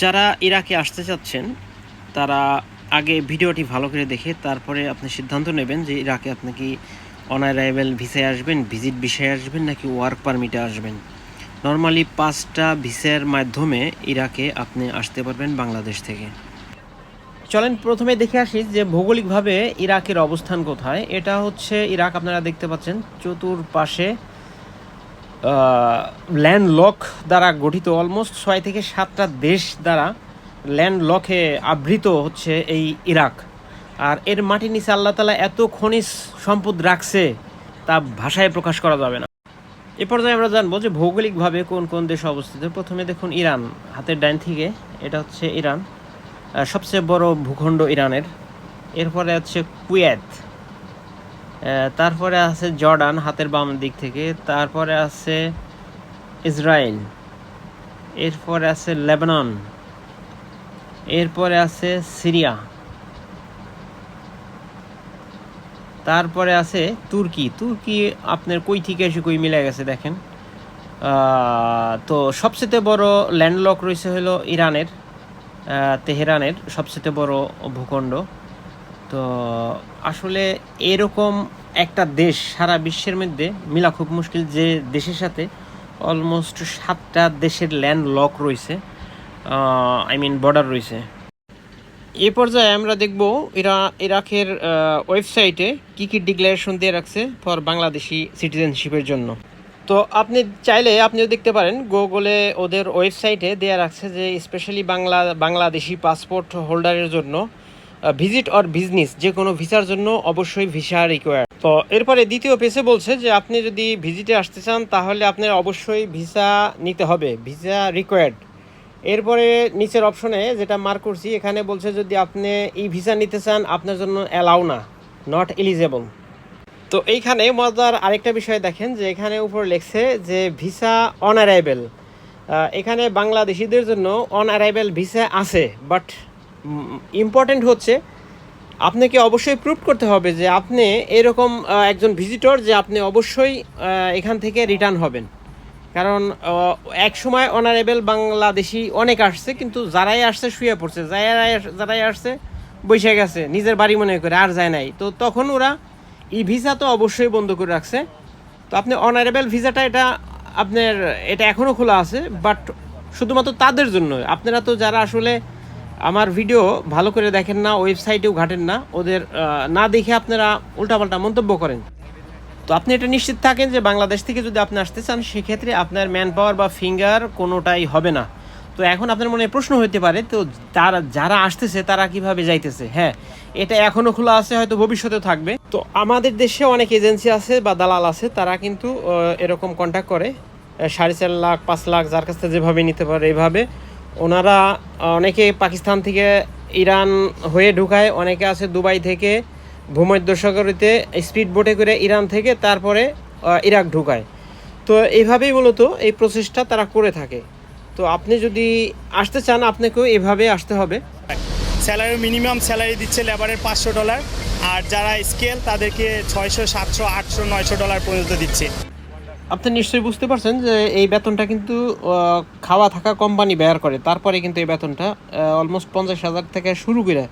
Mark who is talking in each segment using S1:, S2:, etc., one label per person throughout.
S1: যারা ইরাকে আসতে চাচ্ছেন, তারা আগে ভিডিওটি ভালো করে দেখে তারপরে আপনি সিদ্ধান্ত নেবেন যে ইরাকে আপনি কি অনারাইভেল ভিসায় আসবেন ভিজিট ভিসায় আসবেন নাকি ওয়ার্ক পারমিটে আসবেন। নর্মালি পাঁচটা ভিসার মাধ্যমে ইরাকে আপনি আসতে পারবেন বাংলাদেশ থেকে। চলেন প্রথমে দেখে আসি যে ভৌগোলিকভাবে ইরাকের অবস্থান কোথায়। এটা হচ্ছে ইরাক, আপনারা দেখতে পাচ্ছেন, চতুর্পাশে ল্যান্ড লক দ্বারা গঠিত অলমোস্ট ছয় থেকে সাতটা দেশ দ্বারা ল্যান্ড লকে আবৃত হচ্ছে এই ইরাক। আর এর মাটির নিচে আল্লাহ তালা এত খনিজ সম্পদ রাখছে, তা ভাষায় প্রকাশ করা যাবে না। এ পর্যায়ে আমরা জানব যে ভৌগোলিকভাবে কোন কোন দেশ অবস্থিত। প্রথমে দেখুন ইরান, হাতের ডাইন থেকে, এটা হচ্ছে ইরান। সবচেয়ে বড় ভূখণ্ড ইরানের। এরপরে হচ্ছে কুয়েত। তারপরে আছে জর্ডান, হাতের বাম দিক থেকে। তারপরে আছে ইসরায়েল। এরপরে আছে লেবানন। এরপরে আছে সিরিয়া। তারপরে আছে তুর্কি। তুর্কি আপনার কই থেকে এসে কই মিলে গেছে দেখেন। তো সবচেয়ে বড় ল্যান্ডলক রয়েছে হলো ইরানের তেহরানের সবচেয়ে বড় ভূখণ্ড। তো আসলে এরকম একটা দেশ সারা বিশ্বের মধ্যে মিলা খুব মুশকিল যে দেশের সাথে অলমোস্ট সাতটা দেশের ল্যান্ড লক রয়েছে আই মিন বর্ডার রয়েছে। এ পর্যায়ে আমরা দেখব ইরা ইরাকের ওয়েবসাইটে কি কি ডিক্লারেশন দিয়ে রাখছে ফর বাংলাদেশি সিটিজেনশিপের জন্য। তো আপনি চাইলে আপনিও দেখতে পারেন গুগলে ওদের ওয়েবসাইটে দেওয়া রাখছে যে স্পেশালি বাংলা, বাংলাদেশি পাসপোর্ট হোল্ডারের জন্য ভিজিট অর বিজনেস যে কোনো ভিসার জন্য অবশ্যই ভিসা রিকোয়ার তো এরপরে দ্বিতীয় পেজে বলছে যে, আপনি যদি ভিজিটে আসতে চান, তাহলে আপনার অবশ্যই ভিসা নিতে হবে ভিসা রিকোয়ার্ড এরপরে নিচের অপশনে যেটা মার্ক করছি, এখানে বলছে যদি আপনি এই ভিসা নিতে চান, আপনার জন্য অ্যালাউ না নট এলিজেবল তো এইখানে মজার আরেকটা বিষয় দেখেন যে, এখানে উপর লেখছে যে ভিসা অন এখানে বাংলাদেশিদের জন্য অন ভিসা আছে বাট ইম্পর্টেন্ট হচ্ছে, আপনাকে অবশ্যই প্রুভ করতে হবে যে আপনি এরকম একজন ভিজিটর যে আপনি অবশ্যই এখান থেকে রিটার্ন হবেন। কারণ এক সময় অনারেবল বাংলাদেশি অনেক আসছে, কিন্তু যারাই আসছে শুয়ে পড়ছে, যারাই যারাই আসছে বসে গেছে, নিজের বাড়ি মনে করে আর যায় নাই। তো তখন ওরা ই ভিসা তো অবশ্যই বন্ধ করে রাখছে। তো আপনি অনারেবল ভিসাটা এটা আপনার, এটা এখনও খোলা আছে বাট শুধুমাত্র তাদের জন্য। আপনারা তো যারা আসলে আমার ভিডিও ভালো করে দেখেন না, ওয়েবসাইটেও ঘাটেন না। ওদের না দেখে আপনারা উল্টাপাল্টা মন্তব্য করেন। তো আপনি এটা নিশ্চিত থাকেন যে বাংলাদেশ থেকে যদি আপনি আসতে চান, সেক্ষেত্রে আপনার ম্যান পাওয়ার বা ফিঙ্গার কোনোটাই হবে না। তো এখন আপনার মনে প্রশ্ন হতে পারে, তো তারা, যারা আসতেছে, তারা কীভাবে যাইতেছে? হ্যাঁ এটা এখনও খোলা আছে, হয়তো ভবিষ্যতেও থাকবে। তো আমাদের দেশে অনেক এজেন্সি আছে বা দালাল আছে, তারা কিন্তু এরকম কন্ট্যাক্ট করে। সাড়ে চার লাখ, পাঁচ লাখ, যার কাছ থেকে যেভাবে নিতে পারে, এইভাবে। ওনারা অনেকে পাকিস্তান থেকে ইরান হয়ে ঢুকায়, অনেকে আছে দুবাই থেকে ভূমধ্যসাগরীতে স্পিড বোটে করে ইরান থেকে তারপরে ইরাক ঢুকায়। তো এইভাবেই মূলত এই প্রসেসটা তারা করে থাকে। তো আপনি যদি আসতে চান, আপনাকেও এভাবে আসতে হবে।
S2: স্যালারি মিনিমাম স্যালারি দিচ্ছে লেবারের পাঁচশো ডলার, আর যারা স্কেল, তাদেরকে ছয়শো, সাতশো, আটশো, নয়শো ডলার পর্যন্ত দিচ্ছে।
S1: আপনি নিশ্চয়ই বুঝতে পারছেন যে এই বেতনটা কিন্তু খাওয়া থাকা কোম্পানি ব্যয় করে। তারপরে কিন্তু এই বেতনটা অলমোস্ট পঞ্চাশ হাজার থেকে শুরু করে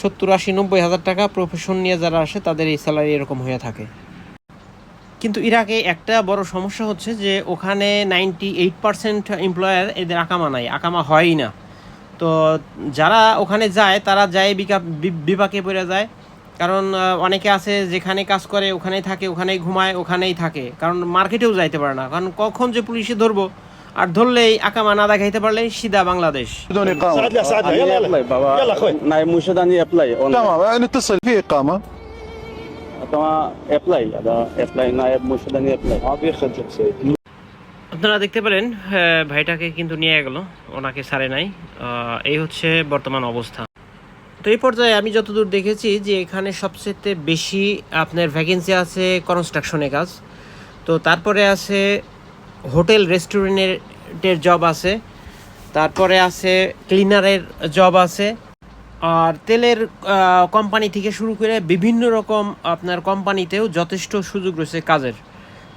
S1: সত্তর আশি নব্বই হাজার টাকা প্রফেশন নিয়ে যারা আসে, তাদের এই স্যালারি এরকম হয়ে থাকে। কিন্তু ইরাকে একটা বড় সমস্যা হচ্ছে যে ওখানে নাইনটি এইট পার্সেন্ট এমপ্লয়ার এদের আকামা নাই, আকামা হয়ই না। তো যারা ওখানে যায়, তারা যায় বিকা বিপাকে পড়ে যায়। কারণ অনেকে আছে যেখানে কাজ করে ওখানেই থাকে ওখানেই ঘুমায় ওখানেই থাকে। কারণ মার্কেটেও যাইতে পারে না। কারণ কখন যে পুলিশে ধরবো আর ধরলেই আকামা মানা দেখাইতে পারলে সিধা বাংলাদেশ। আপনারা দেখতে পারেন ভাইটাকে কিন্তু নিয়ে গেল ওনাকে সারে নাই। এই হচ্ছে বর্তমান অবস্থা। তো এই পর্যায়ে আমি যতদূর দেখেছি যে এখানে সবচেয়ে বেশি আপনার ভ্যাকেন্সি আছে কনস্ট্রাকশনে কাজ। তো তারপরে আছে হোটেল রেস্টুরেন্টের জব আছে, তারপরে আছে ক্লিনারের জব আছে, আর তেলের কোম্পানি থেকে শুরু করে বিভিন্ন রকম আপনার কোম্পানিতেও যথেষ্ট সুযোগ রয়েছে কাজের।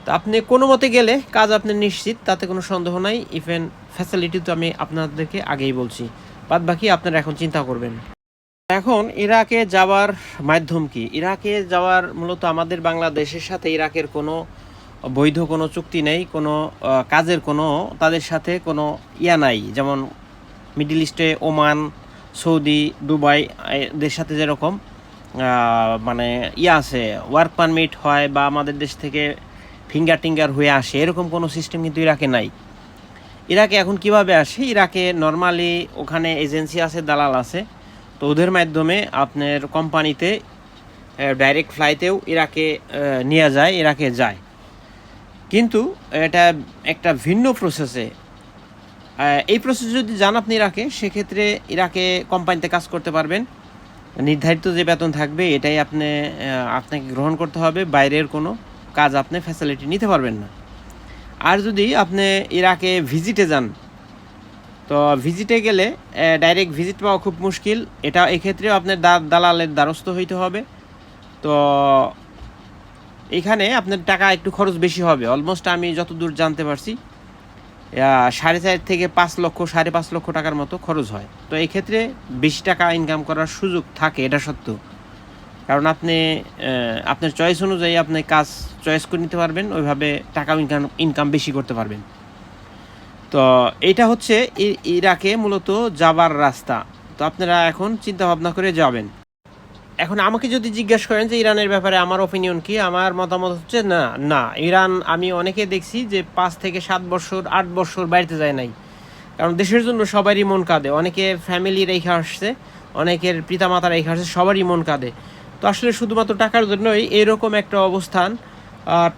S1: তো আপনি কোনো মতে গেলে কাজ আপনি নিশ্চিত, তাতে কোনো সন্দেহ নাই। ইভেন ফ্যাসিলিটি তো আমি আপনাদেরকে আগেই বলছি। বাদ বাকি আপনারা এখন চিন্তা করবেন। এখন ইরাকে যাওয়ার মাধ্যম কি? ইরাকে যাওয়ার মূলত আমাদের বাংলাদেশের সাথে ইরাকের কোনো বৈধ কোনো চুক্তি নেই, কোনো কাজের কোনো তাদের সাথে কোনো ইয়া নাই। যেমন মিডিল ইস্টে, ওমান, সৌদি, দুবাই এদের সাথে যেরকম মানে ইয়া আছে, ওয়ার্ক পারমিট হয় বা আমাদের দেশ থেকে ফিঙ্গার টিঙ্গার হয়ে আসে, এরকম কোনো সিস্টেম কিন্তু ইরাকে নাই। ইরাকে এখন কীভাবে আসে? ইরাকে নর্মালি ওখানে এজেন্সি আছে, দালাল আছে। তো ওদের মাধ্যমে আপনার কোম্পানিতে ডাইরেক্ট ফ্লাইটেও ইরাকে নিয়ে যায়, ইরাকে যায়। কিন্তু এটা একটা ভিন্ন প্রসেসে এই প্রসেস যদি যান আপনি ইরাকে, সেক্ষেত্রে ইরাকে কোম্পানিতে কাজ করতে পারবেন। নির্ধারিত যে বেতন থাকবে, এটাই আপনি আপনাকে গ্রহণ করতে হবে, বাইরের কোনো কাজ আপনি ফ্যাসিলিটি নিতে পারবেন না। আর যদি আপনি ইরাকে ভিজিটে যান তো ভিজিটে গেলে ডাইরেক্ট ভিজিট পাওয়া খুব মুশকিল। এটা এক্ষেত্রেও আপনার দা- দালালের দ্বারস্থ হইতে হবে। তো এখানে আপনার টাকা একটু খরচ বেশি হবে। অলমোস্ট আমি যতদূর জানতে পারছি সাড়ে চার থেকে পাঁচ লক্ষ, সাড়ে পাঁচ লক্ষ টাকার মতো খরচ হয়। তো এই ক্ষেত্রে বেশি টাকা ইনকাম করার সুযোগ থাকে এটা সত্য। কারণ আপনি আপনার চয়েস অনুযায়ী আপনি কাজ চয়েস করে নিতে পারবেন, ওইভাবে টাকা ইনকাম ইনকাম বেশি করতে পারবেন। তো এটা হচ্ছে ইরাকে মূলত যাবার রাস্তা। তো আপনারা এখন চিন্তা ভাবনা করে যাবেন। এখন আমাকে যদি জিজ্ঞেস করেন যে ইরানের ব্যাপারে আমার ওপিনিয়ন কি, আমার মতামত হচ্ছে না না। ইরান আমি অনেকে দেখছি যে পাঁচ থেকে সাত বছর, আট বছর বাড়িতে যায় নাই। কারণ দেশের জন্য সবারই মন কাঁদে। অনেকে ফ্যামিলি রেখে আসছে, অনেকের পিতামাতা রেখে আসছে, সবারই মন কাঁদে। তো আসলে শুধুমাত্র টাকার জন্যই এরকম একটা অবস্থান।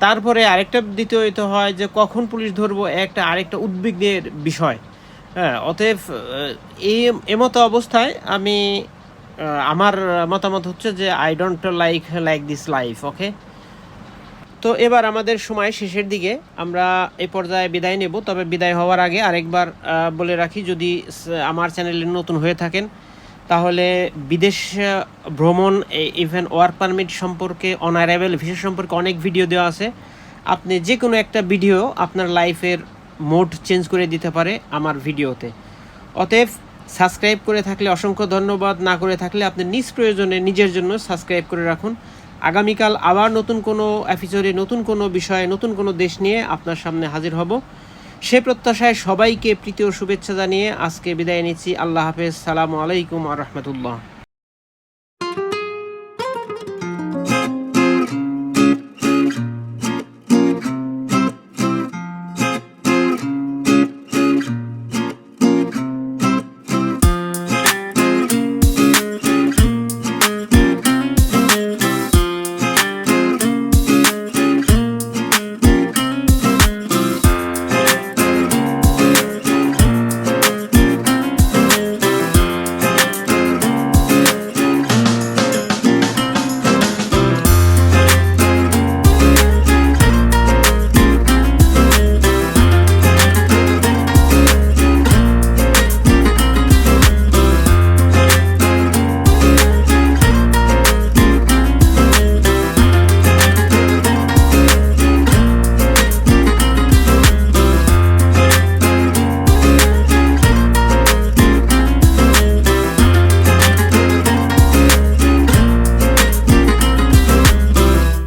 S1: তারপরে আরেকটা দ্বিতীয়ত হয় যে কখন পুলিশ ধরবো, একটা আরেকটা উদ্বিগ্নের বিষয়। হ্যাঁ অতএব এই এমতো অবস্থায় আমি আমার মতামত হচ্ছে যে I don't like like this life okay তো এবার আমাদের সময় শেষের দিকে। আমরা এ পর্যায়ে বিদায় নেব, তবে বিদায় হওয়ার আগে আরেকবার বলে রাখি, যদি আমার চ্যানেলে নতুন হয়ে থাকেন তাহলে বিদেশ ভ্রমণ ইভেন ওয়ার্ক পারমিট সম্পর্কে অনারাইভেল ভিসা সম্পর্কে অনেক ভিডিও দেওয়া আছে। আপনি যে কোনো একটা ভিডিও আপনার লাইফের মোড চেঞ্জ করে দিতে পারে আমার ভিডিওতে অতএব সাবস্ক্রাইব করে থাকলে অসংখ্য ধন্যবাদ, না করে থাকলে আপনি নিজ প্রয়োজনে নিজের জন্য সাবস্ক্রাইব করে রাখুন। আগামীকাল আবার নতুন কোনো এপিসোডে নতুন কোনো বিষয়ে, নতুন কোনো দেশ নিয়ে আপনার সামনে হাজির হব। সে প্রত্যাশায় সবাইকে প্রীতি ও শুভেচ্ছা জানিয়ে আজকে বিদায় নিচ্ছি। আল্লাহ হাফেজ। সালামু আলাইকুম আ রহমতুল্লাহ।